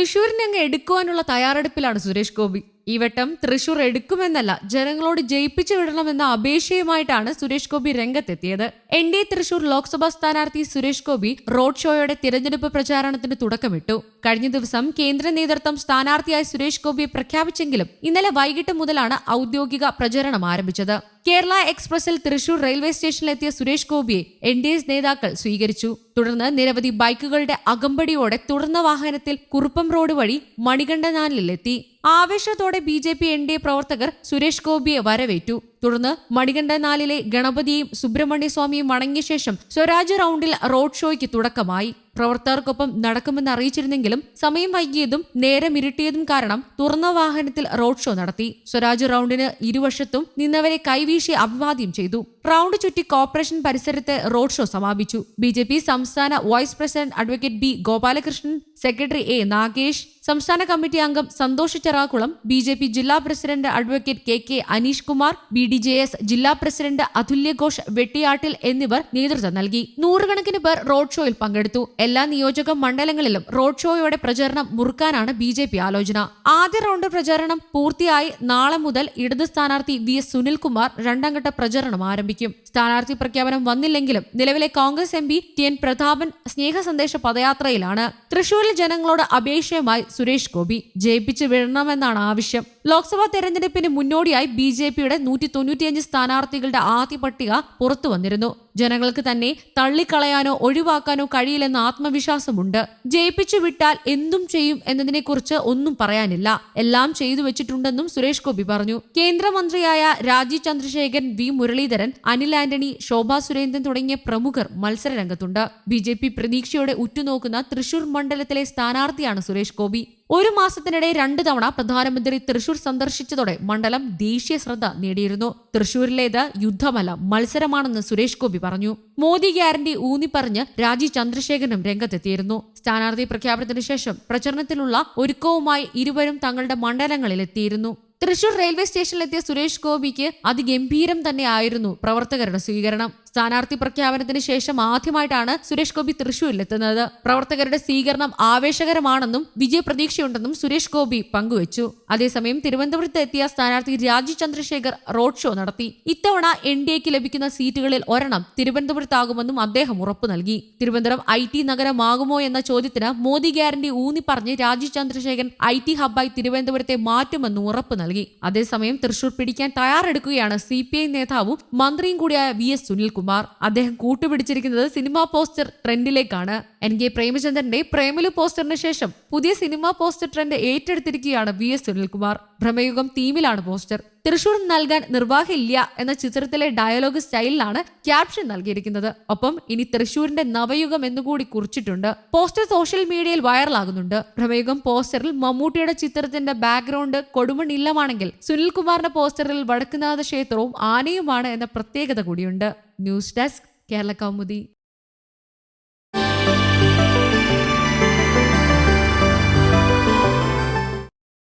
തൃശൂരിനെ അങ്ങ് എടുക്കുവാനുള്ള തയ്യാറെടുപ്പിലാണ് സുരേഷ് ഗോപി. ഈ വട്ടം തൃശൂർ എടുക്കുമെന്നല്ല ജനങ്ങളോട് ജയിപ്പിച്ചു വിടണമെന്ന അപേക്ഷയുമായിട്ടാണ് സുരേഷ് ഗോപി രംഗത്തെത്തിയത്. എൻ ഡി തൃശൂർ ലോക്സഭാ സ്ഥാനാർത്ഥി സുരേഷ് ഗോപി റോഡ് ഷോയോടെ തിരഞ്ഞെടുപ്പ് പ്രചാരണത്തിന് തുടക്കമിട്ടു. കഴിഞ്ഞ ദിവസം കേന്ദ്ര നേതൃത്വം സ്ഥാനാർത്ഥിയായി സുരേഷ് ഗോപിയെ പ്രഖ്യാപിച്ചെങ്കിലും ഇന്നലെ വൈകിട്ട് മുതലാണ് ഔദ്യോഗിക പ്രചരണം ആരംഭിച്ചത്. കേരള എക്സ്പ്രസിൽ തൃശൂർ റെയിൽവേ സ്റ്റേഷനിലെത്തിയ സുരേഷ് ഗോപിയെ എൻ ഡി എസ് നേതാക്കൾ സ്വീകരിച്ചു. തുടർന്ന് നിരവധി ബൈക്കുകളുടെ അകമ്പടിയോടെ തുടർന്ന വാഹനത്തിൽ കുറുപ്പം റോഡ് വഴി മണികണ്ഠനാലിലെത്തി ആവേശത്തോടെ B J P N D A പ്രവർത്തകർ സുരേഷ് ഗോപിയെ വരവേറ്റു. തുടർന്ന് മണികണ്ഠനാലിലെ ഗണപതിയും സുബ്രഹ്മണ്യ സ്വാമിയും മടങ്ങിയ ശേഷം സ്വരാജ് റൗണ്ടിൽ റോഡ് ഷോയ്ക്ക് തുടക്കമായി. പ്രവർത്തകർക്കൊപ്പം നടക്കുമെന്ന് അറിയിച്ചിരുന്നെങ്കിലും സമയം വൈകിയതും നേരം ഇരുട്ടിയതും കാരണം തുറന്ന വാഹനത്തിൽ റോഡ് ഷോ നടത്തി. സ്വരാജ് റൗണ്ടിന് ഇരുവശത്തും നിന്നവരെ കൈവീശി അഭിവാദ്യം ചെയ്തു. റൗണ്ട് ചുറ്റി കോർപ്പറേഷൻ പരിസരത്ത് റോഡ് ഷോ സമാപിച്ചു. ബി ജെ പി സംസ്ഥാന vice president advocate B Gopalakrishnan secretary A Nagesh സംസ്ഥാന കമ്മിറ്റി അംഗം Santhosh Cherakkulam B J P ജില്ലാ president advocate K K Aneesh Kumar B D J S ജില്ലാ president Athulyaghosh Vettiyattil എന്നിവർ നേതൃത്വം നൽകി. നൂറുകണക്കിന് പേർ റോഡ് ഷോയിൽ പങ്കെടുത്തു. എല്ലാ നിയോജക മണ്ഡലങ്ങളിലും റോഡ് ഷോയോടെ പ്രചരണം മുറുക്കാനാണ് ബി ജെ പി ആലോചന. ആദ്യ റൗണ്ട് പ്രചരണം പൂർത്തിയായി. നാളെ മുതൽ ഇടത് സ്ഥാനാർത്ഥി വി എസ് സുനിൽകുമാർ രണ്ടാം ഘട്ട പ്രചരണം ആരംഭിക്കും. സ്ഥാനാർത്ഥി പ്രഖ്യാപനം വന്നില്ലെങ്കിലും നിലവിലെ Congress M P T N Prathapan സ്നേഹ സന്ദേശ പദയാത്രയിലാണ്. തൃശൂരിലെ ജനങ്ങളോട് അപേക്ഷയുമായി സുരേഷ് ഗോപി. ജയിപ്പിച്ചു വിടണമെന്നാണ് ആവശ്യം. ലോക്സഭാ തെരഞ്ഞെടുപ്പിന് മുന്നോടിയായി ബി ജെ പിയുടെ നൂറ്റി തൊണ്ണൂറ്റിയഞ്ച് സ്ഥാനാർത്ഥികളുടെ ആദ്യ പട്ടിക പുറത്തു വന്നിരുന്നു ജനങ്ങൾക്ക് തന്നെ തള്ളിക്കളയാനോ ഒഴിവാക്കാനോ കഴിയില്ലെന്ന ആത്മവിശ്വാസമുണ്ട്. ജയിപ്പിച്ചു വിട്ടാൽ എന്തും ചെയ്യും എന്നതിനെക്കുറിച്ച് ഒന്നും പറയാനില്ല. എല്ലാം ചെയ്തു വെച്ചിട്ടുണ്ടെന്നും സുരേഷ് ഗോപി പറഞ്ഞു. കേന്ദ്രമന്ത്രിയായ രാജീവ് ചന്ദ്രശേഖരൻ വി മുരളീധരൻ അനിൽ ആന്റണി ശോഭാ സുരേന്ദ്രൻ തുടങ്ങിയ പ്രമുഖർ മത്സരരംഗത്തുണ്ട്. ബി ജെ പി പ്രതീക്ഷയോടെ ഉറ്റുനോക്കുന്ന തൃശൂർ മണ്ഡലത്തിലെ സ്ഥാനാർത്ഥിയാണ് സുരേഷ് ഗോപി. ഒരു മാസത്തിനിടെ രണ്ടു തവണ പ്രധാനമന്ത്രി തൃശൂർ സന്ദർശിച്ചതോടെ മണ്ഡലം ദേശീയ ശ്രദ്ധ നേടിയിരുന്നു. തൃശൂരിലേത് യുദ്ധമല്ല മത്സരമാണെന്ന് സുരേഷ് ഗോപി പറഞ്ഞു. മോദി ഗ്യാരണ്ടി ഊന്നിപ്പറഞ്ഞ് രാജീവ് ചന്ദ്രശേഖരനും രംഗത്തെത്തിയിരുന്നു. സ്ഥാനാർത്ഥി പ്രഖ്യാപനത്തിന് ശേഷം പ്രചരണത്തിലുള്ള ഒരുക്കവുമായി ഇരുവരും തങ്ങളുടെ മണ്ഡലങ്ങളിലെത്തിയിരുന്നു. തൃശൂർ റെയിൽവേ സ്റ്റേഷനിലെത്തിയ സുരേഷ് ഗോപിക്ക് അതിഗംഭീരം തന്നെയായിരുന്നു പ്രവർത്തകരുടെ സ്വീകരണം. സ്ഥാനാർത്ഥി പ്രഖ്യാപനത്തിന് ശേഷം ആദ്യമായിട്ടാണ് സുരേഷ് ഗോപി തൃശൂരിലെത്തുന്നത്. പ്രവർത്തകരുടെ സ്വീകരണം ആവേശകരമാണെന്നും വിജയ പ്രതീക്ഷയുണ്ടെന്നും സുരേഷ് ഗോപി പങ്കുവച്ചു. അതേസമയം തിരുവനന്തപുരത്ത് എത്തിയ സ്ഥാനാർത്ഥി രാജീവ് ചന്ദ്രശേഖർ റോഡ് ഷോ നടത്തി. ഇത്തവണ എൻ ഡി എക്ക് ലഭിക്കുന്ന സീറ്റുകളിൽ ഒരെണ്ണം തിരുവനന്തപുരത്താകുമെന്നും അദ്ദേഹം ഉറപ്പു നൽകി. തിരുവനന്തപുരം ഐ ടി നഗരമാകുമോ എന്ന ചോദ്യത്തിന് മോദി ഗ്യാരണ്ടി ഊന്നി പറഞ്ഞ് രാജീവ് ചന്ദ്രശേഖരൻ ഐ ടി ഹബ്ബായി തിരുവനന്തപുരത്തെ മാറ്റുമെന്ന് ഉറപ്പു നൽകി. അതേസമയം തൃശൂർ പിടിക്കാൻ തയ്യാറെടുക്കുകയാണ് സി നേതാവും മന്ത്രിയും കൂടിയായ വി എസ് സുനിൽകുമാർ. അദ്ദേഹം കൂട്ടുപിടിച്ചിരിക്കുന്നത് സിനിമാ പോസ്റ്റർ ട്രെൻഡിലേക്കാണ്. എൻ കെ പ്രേമചന്ദ്രന്റെ പ്രേമലു പോസ്റ്ററിന് ശേഷം പുതിയ സിനിമാ പോസ്റ്റർ ട്രെൻഡ് ഏറ്റെടുത്തിരിക്കുകയാണ് വി എസ് സുനിൽകുമാർ. ഭ്രമയുഗം തീമിലാണ് പോസ്റ്റർ. തൃശൂർ നൽകാൻ നിർവാഹമില്ല എന്ന ചിത്രത്തിലെ ഡയലോഗ് സ്റ്റൈലിലാണ് ക്യാപ്ഷൻ നൽകിയിരിക്കുന്നത്. ഒപ്പം ഇനി തൃശൂരിന്റെ നവയുഗം എന്നുകൂടി കുറിച്ചിട്ടുണ്ട്. പോസ്റ്റർ സോഷ്യൽ മീഡിയയിൽ വൈറലാകുന്നുണ്ട്. പ്രമേയം പോസ്റ്ററിൽ മമ്മൂട്ടിയുടെ ചിത്രത്തിന്റെ ബാക്ക്ഗ്രൗണ്ട് കൊടുമണില്ലമാണെങ്കിൽ സുനിൽകുമാറിന്റെ പോസ്റ്ററിൽ വടക്കുനാഥ ക്ഷേത്രവും ആനയുമാണ് എന്ന പ്രത്യേകത കൂടിയുണ്ട്. News desk Kerala Kaumudi.